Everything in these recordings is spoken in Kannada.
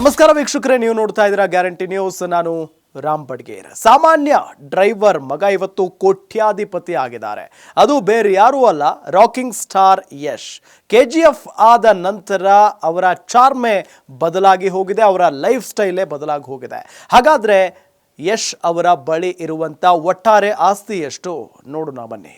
ನಮಸ್ಕಾರ ವೀಕ್ಷಕರೇ, ನೀವು ನೋಡ್ತಾ ಇದ್ದೀರಾ ಗ್ಯಾರಂಟಿ ನ್ಯೂಸ್. ನಾನು ರಾಮ್ ಬಡ್ಗೇರ್ ಸಾಮಾನ್ಯ ಡ್ರೈವರ್ ಮಗ ಇವತ್ತು ಕೋಟ್ಯಾಧಿಪತಿ ಆಗಿದ್ದಾರೆ. ಅದು ಬೇರೆ ಯಾರೂ ಅಲ್ಲ, rocking star Yash. K G F ಆದ ನಂತರ ಅವರ ಚಾರ್ಮೆ ಬದಲಾಗಿ ಹೋಗಿದೆ, ಅವರ ಲೈಫ್ ಸ್ಟೈಲೇ ಬದಲಾಗಿ ಹೋಗಿದೆ. ಹಾಗಾದ್ರೆ ಯಶ್ ಅವರ ಬಳಿ ಇರುವಂಥ ಒಟ್ಟಾರೆ ಆಸ್ತಿ ಎಷ್ಟು? ನೋಡೋಣ ಬನ್ನಿ.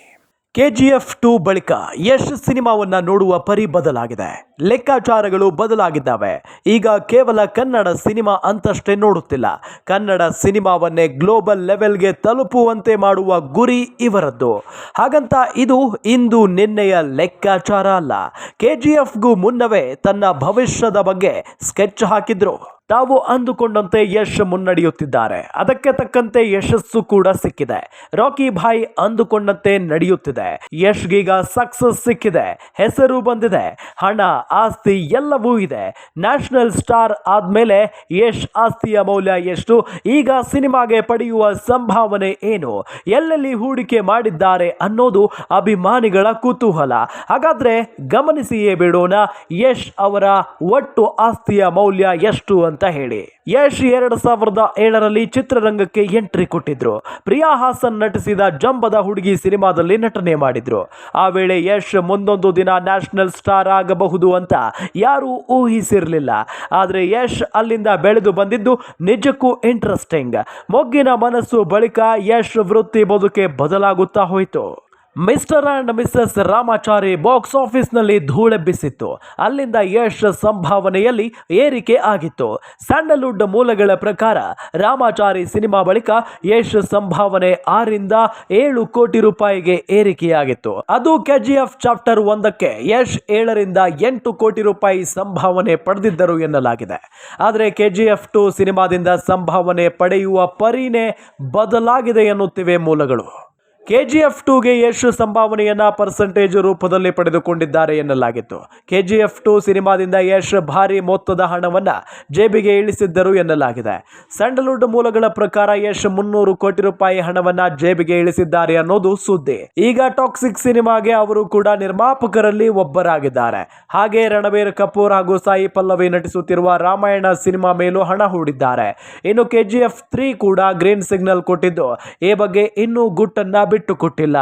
ಕೆಜಿಎಫ್ ಟು ಬಳಿಕ ಯಶ್ ಸಿನಿಮಾವನ್ನ ನೋಡುವ ಪರಿ ಬದಲಾಗಿದೆ. ಲೆಕ್ಕಾಚಾರಗಳು ಬದಲಾಗಿದ್ದಾವೆ. ಈಗ ಕೇವಲ ಕನ್ನಡ ಸಿನಿಮಾ ಅಂತಷ್ಟೇ ನೋಡುತ್ತಿಲ್ಲ. ಕನ್ನಡ ಸಿನಿಮಾವನ್ನೇ ಗ್ಲೋಬಲ್ ಲೆವೆಲ್ಗೆ ತಲುಪುವಂತೆ ಮಾಡುವ ಗುರಿ ಇವರದ್ದು. ಹಾಗಂತ ಇದು ಇಂದು ನಿನ್ನೆಯ ಲೆಕ್ಕಾಚಾರ ಅಲ್ಲ. ಕೆಜಿಎಫ್ಗೂ ಮುನ್ನವೇ ತನ್ನ ಭವಿಷ್ಯದ ಬಗ್ಗೆ ಸ್ಕೆಚ್ ಹಾಕಿದ್ರು. ತಾವು ಅಂದುಕೊಂಡಂತೆ ಯಶ್ ಮುನ್ನಡೆಯುತ್ತಿದ್ದಾರೆ. ಅದಕ್ಕೆ ತಕ್ಕಂತೆ ಯಶಸ್ಸು ಕೂಡ ಸಿಕ್ಕಿದೆ. ರಾಕಿ ಭಾಯ್ ಅಂದುಕೊಂಡಂತೆ ನಡೆಯುತ್ತಿದೆ. ಯಶ್ಗೀಗ ಸಕ್ಸಸ್ ಸಿಕ್ಕಿದೆ. ಹೆಸರು ಬಂದಿದೆ. ಹಣ, ಆಸ್ತಿ ಎಲ್ಲವೂ ಇದೆ. ನ್ಯಾಷನಲ್ ಸ್ಟಾರ್ ಆದ್ಮೇಲೆ ಯಶ್ ಆಸ್ತಿಯ ಮೌಲ್ಯ ಎಷ್ಟು? ಈಗ ಸಿನಿಮಾಗೆ ಪಡೆಯುವ ಸಂಭಾವನೆ ಏನು? ಎಲ್ಲೆಲ್ಲಿ ಹೂಡಿಕೆ ಮಾಡಿದ್ದಾರೆ ಅನ್ನೋದು ಅಭಿಮಾನಿಗಳ ಕುತೂಹಲ. ಹಾಗಾದ್ರೆ ಗಮನಿಸಿಯೇ ಬಿಡೋಣ, ಯಶ್ ಅವರ ಒಟ್ಟು ಆಸ್ತಿಯ ಮೌಲ್ಯ ಎಷ್ಟು ಅಂತ ಹೇಳಿ. ಯಶ್ ಎರಡು ಸಾವಿರದ ಏಳರಲ್ಲಿ ಚಿತ್ರರಂಗಕ್ಕೆ ಎಂಟ್ರಿ ಕೊಟ್ಟಿದ್ರು. ಪ್ರಿಯಾ ಹಾಸನ್ ನಟಿಸಿದ ಜಂಬದ ಹುಡುಗಿ ಸಿನಿಮಾದಲ್ಲಿ ನಟನೆ ಮಾಡಿದ್ರು. ಆ ವೇಳೆ ಯಶ್ ಮುಂದೊಂದು ದಿನ ನ್ಯಾಷನಲ್ ಸ್ಟಾರ್ ಆಗಬಹುದು ಅಂತ ಯಾರೂ ಊಹಿಸಿರಲಿಲ್ಲ. ಆದ್ರೆ ಯಶ್ ಅಲ್ಲಿಂದ ಬೆಳೆದು ಬಂದಿದ್ದು ನಿಜಕ್ಕೂ ಇಂಟ್ರೆಸ್ಟಿಂಗ್. ಮೊಗ್ಗಿನ ಮನಸ್ಸು ಬಳಿಕ ಯಶ್ ವೃತ್ತಿ ಬದುಕೆ ಬದಲಾಗುತ್ತಾ ಹೋಯಿತು. Mister and missus Ramachari box ಆಫೀಸ್ನಲ್ಲಿ ಧೂಳೆಬ್ಬಿಸಿತ್ತು ಅಲ್ಲಿಂದ ಯಶ್ ಸಂಭಾವನೆಯಲ್ಲಿ ಏರಿಕೆ ಆಗಿತ್ತು. ಸ್ಯಾಂಡಲ್ವುಡ್ ಮೂಲಗಳ ಪ್ರಕಾರ ರಾಮಾಚಾರಿ ಸಿನಿಮಾ ಬಳಿಕ ಯಶ್ ಸಂಭಾವನೆ ಆರಿಂದ ಏಳು ಕೋಟಿ ರೂಪಾಯಿಗೆ ಏರಿಕೆಯಾಗಿತ್ತು. ಅದು ಕೆಜಿಎಫ್ ಚಾಪ್ಟರ್ ಒಂದಕ್ಕೆ ಯಶ್ ಏಳರಿಂದ ಎಂಟು ಕೋಟಿ ರೂಪಾಯಿ ಸಂಭಾವನೆ ಪಡೆದಿದ್ದರು ಎನ್ನಲಾಗಿದೆ. ಆದರೆ ಕೆಜಿಎಫ್ ಟು ಸಿನಿಮಾದಿಂದ ಸಂಭಾವನೆ ಪಡೆಯುವ ಪರಿನೇ ಬದಲಾಗಿದೆ ಎನ್ನುತ್ತಿವೆ ಮೂಲಗಳು. ಕೆಜಿಎಫ್ ಟೂಗೆ ಯಶ್ ಸಂಭಾವನೆಯನ್ನು ಪರ್ಸೆಂಟೇಜ್ ರೂಪದಲ್ಲಿ ಪಡೆದುಕೊಂಡಿದ್ದಾರೆ ಎನ್ನಲಾಗಿತ್ತು. ಕೆ ಜಿ ಎಫ್ ಟು ಸಿನಿಮಾದಿಂದ ಯಶ್ ಭಾರಿ ಮೊತ್ತದ ಹಣವನ್ನ ಜೇಬಿಗೆ ಇಳಿಸಿದ್ದರು ಎನ್ನಲಾಗಿದೆ. ಸ್ಯಾಂಡಲ್ವುಡ್ ಮೂಲಗಳ ಪ್ರಕಾರ ಯಶ್ ಮುನ್ನೂರು ಕೋಟಿ ರೂಪಾಯಿ ಹಣವನ್ನ ಜೇಬಿಗೆ ಇಳಿಸಿದ್ದಾರೆ ಅನ್ನೋದು ಸುದ್ದಿ. ಈಗ ಟಾಕ್ಸಿಕ್ ಸಿನಿಮಾಗೆ ಅವರು ಕೂಡ ನಿರ್ಮಾಪಕರಲ್ಲಿ ಒಬ್ಬರಾಗಿದ್ದಾರೆ. ಹಾಗೆ ರಣಬೀರ್ ಕಪೂರ್ ಹಾಗೂ ಸಾಯಿ ಪಲ್ಲವಿ ನಟಿಸುತ್ತಿರುವ ರಾಮಾಯಣ ಸಿನಿಮಾ ಮೇಲೂ ಹಣ ಹೂಡಿದ್ದಾರೆ. ಇನ್ನು ಕೆಜಿಎಫ್ ತ್ರೀ ಕೂಡ ಗ್ರೀನ್ ಸಿಗ್ನಲ್ ಕೊಟ್ಟಿದ್ದು, ಈ ಬಗ್ಗೆ ಇನ್ನೂ ಗುಟ್ಟನ್ನ ಬಿಟ್ಟು ಕೊಟ್ಟಿಲ್ಲ.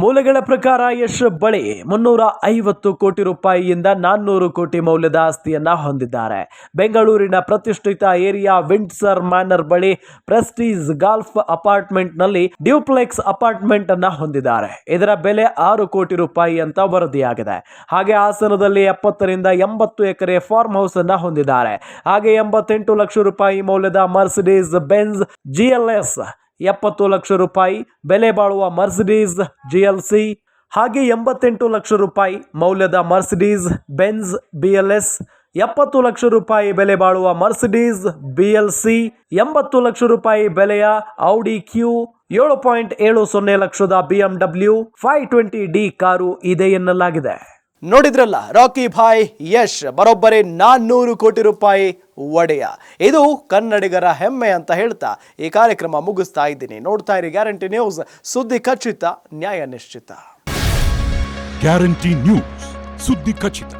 ಮೂಲಗಳ ಪ್ರಕಾರ ಯಶ್ ಬಳಿ ಮುನ್ನೂರ ಐವತ್ತು ಕೋಟಿ ರೂಪಾಯಿಯಿಂದ ನಾನ್ನೂರು ಕೋಟಿ ಮೌಲ್ಯದ ಆಸ್ತಿಯನ್ನ ಹೊಂದಿದ್ದಾರೆ. ಬೆಂಗಳೂರಿನ ಪ್ರತಿಷ್ಠಿತ ಏರಿಯಾ ವಿಂಡ್ಸರ್ ಮ್ಯಾನರ್ ಬಳಿ ಪ್ರೆಸ್ಟೀಸ್ ಗಾಲ್ಫ್ ಅಪಾರ್ಟ್ಮೆಂಟ್ನಲ್ಲಿ ಡ್ಯೂಪ್ಲೆಕ್ಸ್ ಅಪಾರ್ಟ್ಮೆಂಟ್ ಅನ್ನ ಹೊಂದಿದ್ದಾರೆ. ಇದರ ಬೆಲೆ ಆರು ಕೋಟಿ ರೂಪಾಯಿ ಅಂತ ವರದಿಯಾಗಿದೆ. ಹಾಗೆ ಹಾಸನದಲ್ಲಿ ಎಪ್ಪತ್ತರಿಂದ ಎಂಬತ್ತು ಎಕರೆ ಫಾರ್ಮ್ ಹೌಸ್ ಅನ್ನ ಹೊಂದಿದ್ದಾರೆ. ಹಾಗೆ ಎಂಬತ್ತೆಂಟು ಲಕ್ಷ ರೂಪಾಯಿ ಮೌಲ್ಯದ ಮರ್ಸಿಡೀಸ್ ಬೆನ್ಸ್ ಜಿಎಲ್ಎಸ್ ಎಪ್ಪತ್ತು ಲಕ್ಷ ರೂಪಾಯಿ, ಬೆಲೆ ಬಾಳುವ ಮರ್ಸಿಡೀಸ್ ಜಿ ಎಲ್ ಸಿ ಹಾಗೆ ಎಂಬತ್ತೆಂಟು ಲಕ್ಷ ರೂಪಾಯಿ ಮೌಲ್ಯದ ಮರ್ಸಿಡೀಸ್ ಬೆನ್ಸ್ ಎಸ್ ಎಪ್ಪತ್ತು ಲಕ್ಷ ರೂಪಾಯಿ ಬೆಲೆ ಬಾಳುವ ಮರ್ಸಿಡೀಸ್ ಬಿ ಎಲ್ ಸಿ ಎಂಬತ್ತು ಲಕ್ಷ ರೂಪಾಯಿ ಬೆಲೆಯ ಔಡಿ ಕ್ಯೂ ಏಳು ಪಾಯಿಂಟ್ ಏಳು ಸೊನ್ನೆ ಲಕ್ಷದ BMW five twenty D car ಇದೆ ಎನ್ನಲಾಗಿದೆ. ನೋಡಿದ್ರಲ್ಲ, ರಾಕಿ ಭಾಯ್, ಯಶ್, ಬರೋಬ್ಬರಿ ನಾನ್ನೂರು ಕೋಟಿ ರೂಪಾಯಿ ಒಡೆಯ. ಇದು ಕನ್ನಡಿಗರ ಹೆಮ್ಮೆ ಅಂತ ಹೇಳ್ತಾ ಈ ಕಾರ್ಯಕ್ರಮ ಮುಗಿಸ್ತಾ ಇದ್ದೀನಿ. ನೋಡ್ತಾ ಇರಿ ಗ್ಯಾರಂಟಿ ನ್ಯೂಸ್, ಸುದ್ದಿ ಖಚಿತ, ನ್ಯಾಯ ನಿಶ್ಚಿತ. ಗ್ಯಾರಂಟಿ ನ್ಯೂಸ್, ಸುದ್ದಿ ಖಚಿತ,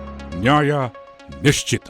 ನ್ಯಾಯ ನಿಶ್ಚಿತ.